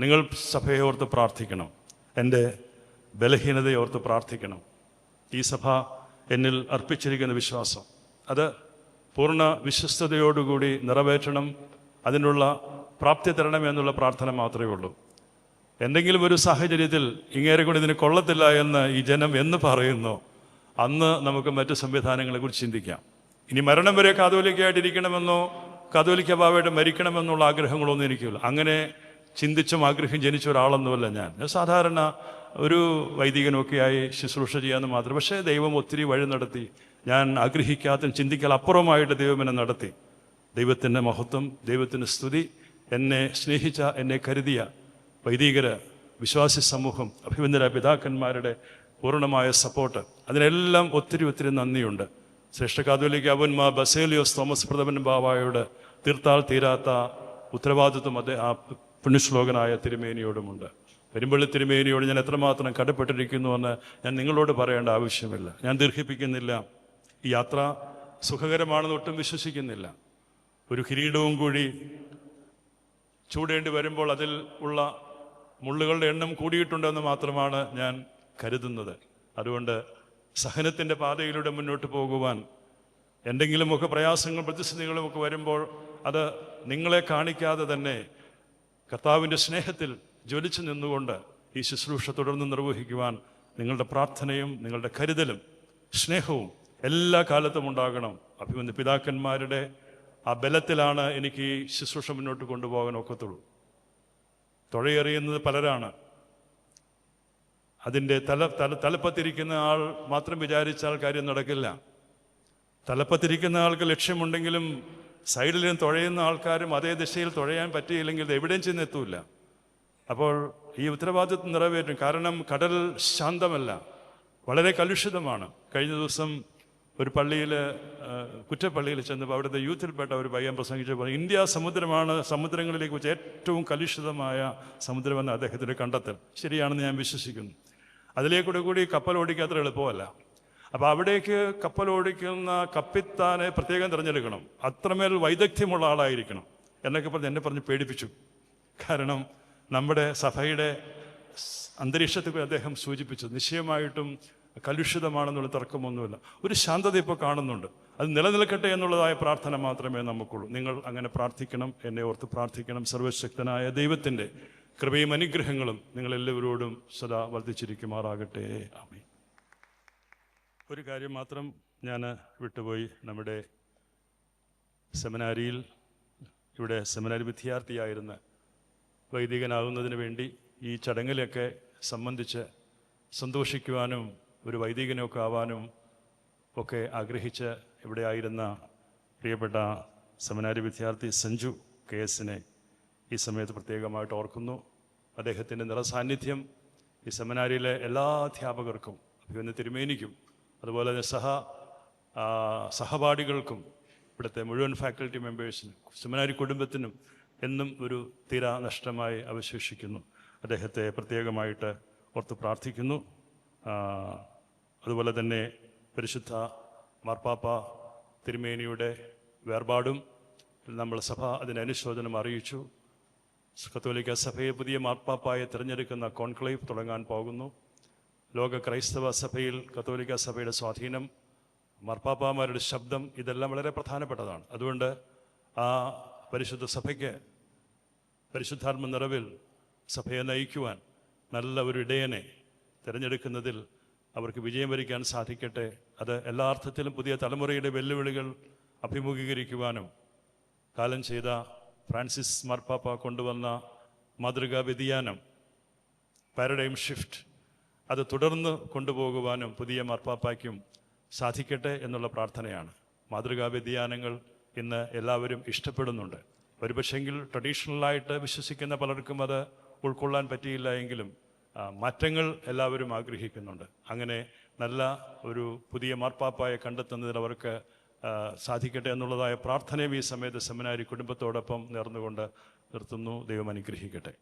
നിങ്ങൾ സഭയെ ഓർത്ത് പ്രാർത്ഥിക്കണം. എന്റെ ബലഹീനതയെ ഓർത്ത് പ്രാർത്ഥിക്കണം. ഈ സഭ എന്നിൽ അർപ്പിച്ചിരിക്കുന്ന വിശ്വാസം അത് പൂർണ വിശ്വസ്തയോടുകൂടി നിറവേറ്റണം. അതിനുള്ള പ്രാപ്തി തരണം എന്നുള്ള പ്രാർത്ഥന മാത്രമേ ഉള്ളൂ. എന്തെങ്കിലും ഒരു സാഹചര്യത്തിൽ ഇങ്ങേരെ കൂടി ഇതിന് കൊള്ളത്തില്ല എന്ന് ഈ ജനം എന്ന് പറയുന്നു അന്ന് നമുക്ക് മറ്റു സംവിധാനങ്ങളെക്കുറിച്ച് ചിന്തിക്കാം. ഇനി മരണം വരെ കാതോലിക്കായിട്ടിരിക്കണമെന്നോ കാതോലിക്ക ബാബയായിട്ട് മരിക്കണമെന്നുള്ള ആഗ്രഹങ്ങളൊന്നും എനിക്കില്ല. അങ്ങനെ ചിന്തിച്ചും ആഗ്രഹം ജനിച്ച ഒരാളൊന്നുമല്ല ഞാൻ. സാധാരണ ഒരു വൈദികനൊക്കെയായി ശുശ്രൂഷ ചെയ്യാമെന്ന് മാത്രം. പക്ഷേ ദൈവം ഒത്തിരി വഴി നടത്തി. ഞാൻ ആഗ്രഹിക്കാത്ത ചിന്തിക്കൽ അപ്പുറമായിട്ട് ദൈവം എന്നെ നടത്തി. ദൈവത്തിന്റെ മഹത്വം ദൈവത്തിന്റെ സ്തുതി എന്നെ സ്നേഹിച്ച എന്നെ കരുതിയ വൈദികര വിശ്വാസി സമൂഹം അഭിവന്ദന പിതാക്കന്മാരുടെ പൂർണമായ സപ്പോർട്ട്. അതിനെല്ലാം ഒത്തിരി ഒത്തിരി നന്ദിയുണ്ട്. ശ്രേഷ്ഠ കാതോലിക്ക് അവന്മാ ബസേലിയോസ് തോമസ് പ്രഥമൻ ബാബായോട് തീർത്താൽ തീരാത്ത ഉത്തരവാദിത്വം അത് ആ പുണ്യശ്ലോകനായ തിരുമേനിയോടുമുണ്ട്. പെരുമ്പള്ളി തിരുമേനിയോട് ഞാൻ എത്രമാത്രം കടപ്പെട്ടിരിക്കുന്നുവെന്ന് ഞാൻ നിങ്ങളോട് പറയേണ്ട ആവശ്യമില്ല. ഞാൻ ദീർഘിപ്പിക്കുന്നില്ല. ഈ യാത്ര സുഖകരമാണെന്ന് ഒട്ടും വിശ്വസിക്കുന്നില്ല. ഒരു കിരീടവും കൂടി ചൂടേണ്ടി വരുമ്പോൾ അതിൽ ഉള്ള മുള്ളുകളുടെ എണ്ണം കൂടിയിട്ടുണ്ടെന്ന് മാത്രമാണ് ഞാൻ കരുതുന്നത്. അതുകൊണ്ട് സഹനത്തിന്റെ പാതയിലൂടെ മുന്നോട്ട് പോകുവാൻ എന്തെങ്കിലുമൊക്കെ പ്രയാസങ്ങളും പ്രതിസന്ധികളുമൊക്കെ വരുമ്പോൾ അത് നിങ്ങളെ കാണിക്കാതെ തന്നെ കർത്താവിന്റെ സ്നേഹത്തിൽ ജ്വലിച്ചു നിന്നുകൊണ്ട് ഈ ശുശ്രൂഷ തുടർന്ന് നിർവഹിക്കുവാൻ നിങ്ങളുടെ പ്രാർത്ഥനയും നിങ്ങളുടെ കരുതലും സ്നേഹവും എല്ലാ കാലത്തും ഉണ്ടാകണം. അഭിമന്യ പിതാക്കന്മാരുടെ ആ ബലത്തിലാണ് എനിക്ക് ഈ ശുശ്രൂഷ മുന്നോട്ട് കൊണ്ടുപോകാൻ ഒക്കത്തുള്ളൂ. തുഴയെറിയുന്നത് പലരാണ്. അതിന്റെ തല തല തലപ്പത്തിരിക്കുന്ന ആൾ മാത്രം വിചാരിച്ചാൽ കാര്യം നടക്കില്ല. തലപ്പത്തിരിക്കുന്ന ആൾക്ക് ലക്ഷ്യമുണ്ടെങ്കിലും സൈഡിലും തുഴയുന്ന ആൾക്കാരും അതേ ദിശയിൽ തുഴയാൻ പറ്റിയില്ലെങ്കിൽ എവിടെയും ചെന്നെത്തൂല അപ്പോൾ ഈ ഉത്തരവാദിത്വം നിറവേറ്റും. കാരണം കടൽ ശാന്തമല്ല വളരെ കലുഷിതമാണ്. കഴിഞ്ഞ ദിവസം ഒരു പള്ളിയിൽ കുറ്റപ്പള്ളിയിൽ ചെന്നപ്പോൾ അവിടുത്തെ യൂത്തിൽപ്പെട്ട ഒരു പയ്യൻ പ്രസംഗിച്ചപ്പോൾ ഇന്ത്യ സമുദ്രമാണ് സമുദ്രങ്ങളിലേക്ക് വെച്ച് ഏറ്റവും കലുഷിതമായ സമുദ്രമെന്ന് അദ്ദേഹത്തിന്റെ കണ്ടെത്തൽ. ശരിയാണെന്ന് ഞാൻ വിശ്വസിക്കുന്നു. അതിലേക്കൂടെ കൂടി കപ്പൽ ഓടിക്കാത്ത എളുപ്പമല്ല. അപ്പോൾ അവിടേക്ക് കപ്പൽ ഓടിക്കുന്ന കപ്പിത്താനെ പ്രത്യേകം തിരഞ്ഞെടുക്കണം. അത്രമേൽ വൈദഗ്ധ്യമുള്ള ആളായിരിക്കണം. എന്നൊക്കെ പറഞ്ഞ് എന്നെ പറഞ്ഞ് പേടിപ്പിച്ചു. കാരണം നമ്മുടെ സഭയുടെ അന്തരീക്ഷത്തിൽ അന്തരീക്ഷത്തെ അദ്ദേഹം സൂചിപ്പിച്ചു. നിശ്ചയമായിട്ടും കലുഷിതമാണെന്നുള്ള തർക്കമൊന്നുമില്ല. ഒരു ശാന്തത ഇപ്പോൾ കാണുന്നുണ്ട്. അത് നിലനിൽക്കട്ടെ എന്നുള്ളതായ പ്രാർത്ഥന മാത്രമേ നമുക്കുള്ളൂ. നിങ്ങൾ അങ്ങനെ പ്രാർത്ഥിക്കണം എന്നെ ഓർത്ത് പ്രാർത്ഥിക്കണം. സർവശക്തനായ ദൈവത്തിന്റെ കൃപയും അനുഗ്രഹങ്ങളും നിങ്ങളെല്ലാവരോടും സദാ വർദ്ധിച്ചിരിക്കുമാറാകട്ടെ. ആമി ഒരു കാര്യം മാത്രം ഞാൻ വിട്ടുപോയി. നമ്മുടെ സെമിനാരിയിൽ ഇവിടെ സെമിനാരി വിദ്യാർത്ഥിയായിരുന്ന വൈദികനാകുന്നതിന് വേണ്ടി ഈ ചടങ്ങിലൊക്കെ സംബന്ധിച്ച് സന്തോഷിക്കുവാനും ഒരു വൈദികനൊക്കെ ആവാനും ഒക്കെ ആഗ്രഹിച്ച് ഇവിടെ ആയിരുന്ന പ്രിയപ്പെട്ട സെമിനാരി വിദ്യാർത്ഥി സഞ്ജു കെ എസിനെ ഈ സമയത്ത് പ്രത്യേകമായിട്ട് ഓർക്കുന്നു. അദ്ദേഹത്തിന്റെ നിറസാന്നിധ്യം ഈ സെമിനാരിയിലെ എല്ലാ അധ്യാപകർക്കും അഭിവന്യ തിരുമേനിക്കും അതുപോലെ തന്നെ സഹ സഹപാഠികൾക്കും ഇവിടുത്തെ മുഴുവൻ ഫാക്കൽറ്റി മെമ്പേഴ്സിനും സെമിനാരി കുടുംബത്തിനും എന്നും ഒരു തീരാ നഷ്ടമായി അവശേഷിക്കുന്നു. അദ്ദേഹത്തെ പ്രത്യേകമായിട്ട് ഓർത്ത് പ്രാർത്ഥിക്കുന്നു. അതുപോലെ തന്നെ പരിശുദ്ധ മാർപ്പാപ്പ തിരുമേനിയുടെ വേർപാടും നമ്മൾ സഭ അതിന് അനുശോചനം അറിയിച്ചു. കത്തോലിക്ക സഭയെ പുതിയ മാർപ്പാപ്പായെ തിരഞ്ഞെടുക്കുന്ന കോൺക്ലേവ് തുടങ്ങാൻ പോകുന്നു. ലോക ക്രൈസ്തവ സഭയിൽ കത്തോലിക്ക സഭയുടെ സ്വാധീനം മാർപ്പാപ്പാമാരുടെ ശബ്ദം ഇതെല്ലാം വളരെ പ്രധാനപ്പെട്ടതാണ്. അതുകൊണ്ട് ആ പരിശുദ്ധ സഭയ്ക്ക് പരിശുദ്ധാത്മ നിറവിൽ സഭയെ നയിക്കുവാൻ നല്ല ഒരു ഇടയനെ തിരഞ്ഞെടുക്കുന്നതിൽ അവർക്ക് വിജയം വരിക്കാൻ സാധിക്കട്ടെ. അത് എല്ലാ അർത്ഥത്തിലും പുതിയ തലമുറയുടെ വെല്ലുവിളികൾ അഭിമുഖീകരിക്കുവാനും കാലം ചെയ്ത ഫ്രാൻസിസ് മാർപ്പാപ്പ കൊണ്ടുവന്ന മാതൃകാ വ്യതിയാനം പാരഡൈം ഷിഫ്റ്റ് അത് തുടർന്ന് കൊണ്ടുപോകുവാനും പുതിയ മർപ്പാപ്പയ്ക്കും സാധിക്കട്ടെ എന്നുള്ള പ്രാർത്ഥനയാണ്. മാതൃകാ വ്യതിയാനങ്ങൾ ഇന്ന് എല്ലാവരും ഇഷ്ടപ്പെടുന്നുണ്ട്. ഒരുപക്ഷെങ്കിൽ ട്രഡീഷണലായിട്ട് വിശ്വസിക്കുന്ന പലർക്കും അത് ഉൾക്കൊള്ളാൻ പറ്റിയില്ല എങ്കിലും മാറ്റങ്ങൾ എല്ലാവരും ആഗ്രഹിക്കുന്നുണ്ട്. അങ്ങനെ നല്ല ഒരു പുതിയ മാർപ്പാപ്പായെ കണ്ടെത്തുന്നതിൽ അവർക്ക് സാധിക്കട്ടെ എന്നുള്ളതായ പ്രാർത്ഥനയും ഈ സമയത്ത് സെമിനാരി കുടുംബത്തോടൊപ്പം നേർന്നുകൊണ്ട് നിർത്തുന്നു. ദൈവം അനുഗ്രഹിക്കട്ടെ.